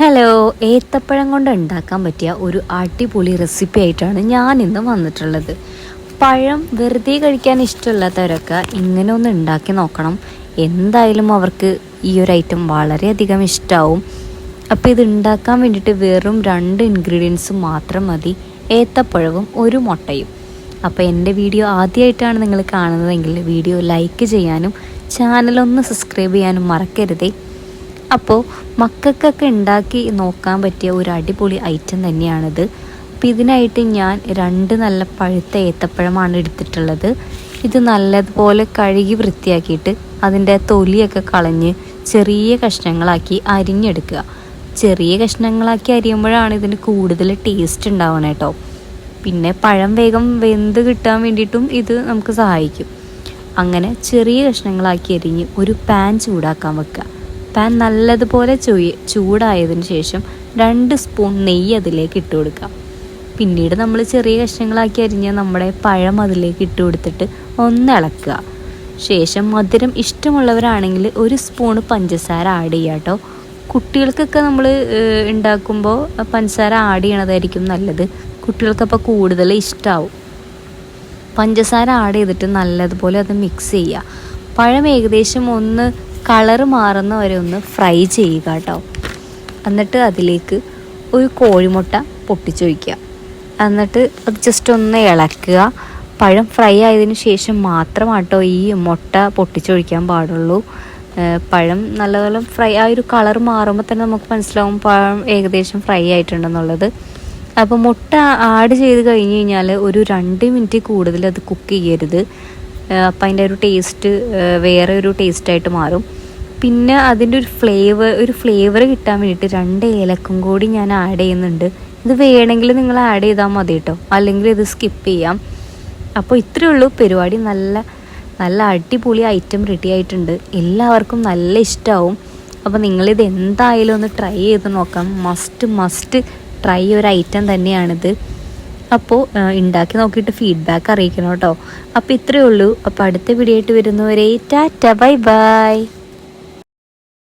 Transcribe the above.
Hello ഏത്തപ്പഴം കൊണ്ട് ഉണ്ടാക്കാൻ പറ്റിയ ഒരു അടിപൊളി റെസിപ്പി ആയിട്ടാണ് ഞാൻ ഇന്ന് വന്നിട്ടുള്ളത്. പഴം വെറുതെ കഴിക്കാൻ ഇഷ്ടമില്ലാത്തവരൊക്കെ ഇങ്ങനെ ഒന്ന് ഉണ്ടാക്കി നോക്കണം. എന്തായാലും അവർക്ക് ഈ ഒരു ഐറ്റം വളരെയധികം ഇഷ്ടമാവും അപ്പോൾ ഇത് ഉണ്ടാക്കാൻ വേണ്ടിയിട്ട് വെറും രണ്ട് ഇൻഗ്രീഡിയൻസ് മാത്രം മതി. ഏത്തപ്പഴവും ഒരു മുട്ടയും. അപ്പോൾ എന്റെ വീഡിയോ ആദ്യമായിട്ടാണ് നിങ്ങൾ കാണുന്നതെങ്കിൽ വീഡിയോ ലൈക്ക് ചെയ്യാനും ചാനലൊന്ന് സബ്സ്ക്രൈബ് ചെയ്യാനും മറക്കരുതേ. അപ്പോൾ മക്കൾക്കൊക്കെ ഉണ്ടാക്കി നോക്കാൻ പറ്റിയ ഒരു അടിപൊളി ഐറ്റം തന്നെയാണിത്. അപ്പം ഇതിനായിട്ട് ഞാൻ രണ്ട് നല്ല പഴുത്ത ഏത്തപ്പഴമാണ് എടുത്തിട്ടുള്ളത്. ഇത് നല്ലതുപോലെ കഴുകി വൃത്തിയാക്കിയിട്ട് അതിന്റെ തൊലിയൊക്കെ കളഞ്ഞ് ചെറിയ കഷ്ണങ്ങളാക്കി അരിഞ്ഞെടുക്കുക. ചെറിയ കഷ്ണങ്ങളാക്കി അരിയുമ്പോഴാണ് ഇതിന് കൂടുതൽ ടേസ്റ്റ് ഉണ്ടാവണം കേട്ടോ പിന്നെ പഴം വേഗം വെന്ത് കിട്ടാൻ വേണ്ടിയിട്ടും ഇത് നമുക്ക് സഹായിക്കും. അങ്ങനെ ചെറിയ കഷ്ണങ്ങളാക്കി അരിഞ്ഞ് ഒരു പാൻ ചൂടാക്കാൻ വെക്കുക. പാൻ നല്ലതുപോലെ ചൂയി ചൂടായതിനു ശേഷം രണ്ട് സ്പൂൺ നെയ്യ് അതിലേക്ക് ഇട്ട് കൊടുക്കാം പിന്നീട് നമ്മൾ ചെറിയ കഷ്ണങ്ങളാക്കി അരിഞ്ഞ നമ്മുടെ പഴം അതിലേക്ക് ഇട്ട് കൊടുത്തിട്ട് ഒന്ന് ഇളക്കുക. ശേഷം മധുരം ഇഷ്ടമുള്ളവരാണെങ്കിൽ ഒരു സ്പൂണ് പഞ്ചസാര ആഡ് ചെയ്യുക കേട്ടോ. കുട്ടികൾക്കൊക്കെ നമ്മൾ ഉണ്ടാക്കുമ്പോൾ പഞ്ചസാര ആഡ് ചെയ്യണതായിരിക്കും നല്ലത്. കുട്ടികൾക്കപ്പോൾ കൂടുതൽ ഇഷ്ടമാവും പഞ്ചസാര ആഡ് ചെയ്തിട്ട് നല്ലതുപോലെ അത് മിക്സ് ചെയ്യുക. പഴം ഏകദേശം ഒന്ന് കളറ് മാറുന്ന വരെ ഒന്ന് ഫ്രൈ ചെയ്യുക കേട്ടോ. എന്നിട്ട് അതിലേക്ക് ഒരു കോഴിമുട്ട പൊട്ടിച്ചൊഴിക്കുക. എന്നിട്ട് അത് ജസ്റ്റ് ഒന്ന് ഇളക്കുക. പഴം ഫ്രൈ ആയതിനു ശേഷം മാത്രമാട്ടോ ഈ മുട്ട പൊട്ടിച്ചൊഴിക്കാൻ പാടുള്ളൂ. പഴം നല്ലപോലെ ഫ്രൈ ആ ഒരു കളർ മാറുമ്പോൾ തന്നെ നമുക്ക് മനസ്സിലാവും പഴം ഏകദേശം ഫ്രൈ ആയിട്ടുണ്ടെന്നുള്ളത്. അപ്പോൾ മുട്ട ആഡ് ചെയ്ത് കഴിഞ്ഞ് കഴിഞ്ഞാൽ ഒരു രണ്ട് മിനിറ്റ് കൂടുതൽ അത് കുക്ക് ചെയ്യരുത്. അപ്പം അതിന്റെ ഒരു ടേസ്റ്റ് വേറെ ഒരു ടേസ്റ്റായിട്ട് മാറും. പിന്നെ അതിന്റെ ഒരു ഫ്ലേവർ ഒരു ഫ്ലേവർ കിട്ടാൻ വേണ്ടിയിട്ട് രണ്ട് ഏലക്കും കൂടി ഞാൻ ആഡ് ചെയ്യുന്നുണ്ട്. ഇത് വേണമെങ്കിൽ നിങ്ങൾ ആഡ് ചെയ്താൽ മതി കേട്ടോ അല്ലെങ്കിൽ ഇത് സ്കിപ്പ് ചെയ്യാം. അപ്പോൾ ഇത്രയേ ഉള്ളൂ. പരിപാടി നല്ല നല്ല അടിപൊളി ഐറ്റം റെഡി ആയിട്ടുണ്ട്. എല്ലാവർക്കും നല്ല ഇഷ്ടമാവും അപ്പോൾ നിങ്ങളിത് എന്തായാലും ഒന്ന് ട്രൈ ചെയ്ത് നോക്കാം. മസ്റ്റ് മസ്റ്റ് ട്രൈ ഒരു ഐറ്റം തന്നെയാണിത്. അപ്പോൾ ഉണ്ടാക്കി നോക്കിയിട്ട് ഫീഡ്ബാക്ക് അറിയിക്കണം കേട്ടോ. അപ്പോൾ ഇത്രയേ ഉള്ളൂ. അപ്പോൾ അടുത്ത വീഡിയോ ആയിട്ട് വരുന്നവരെ ടാറ്റ ബൈ ബൈ.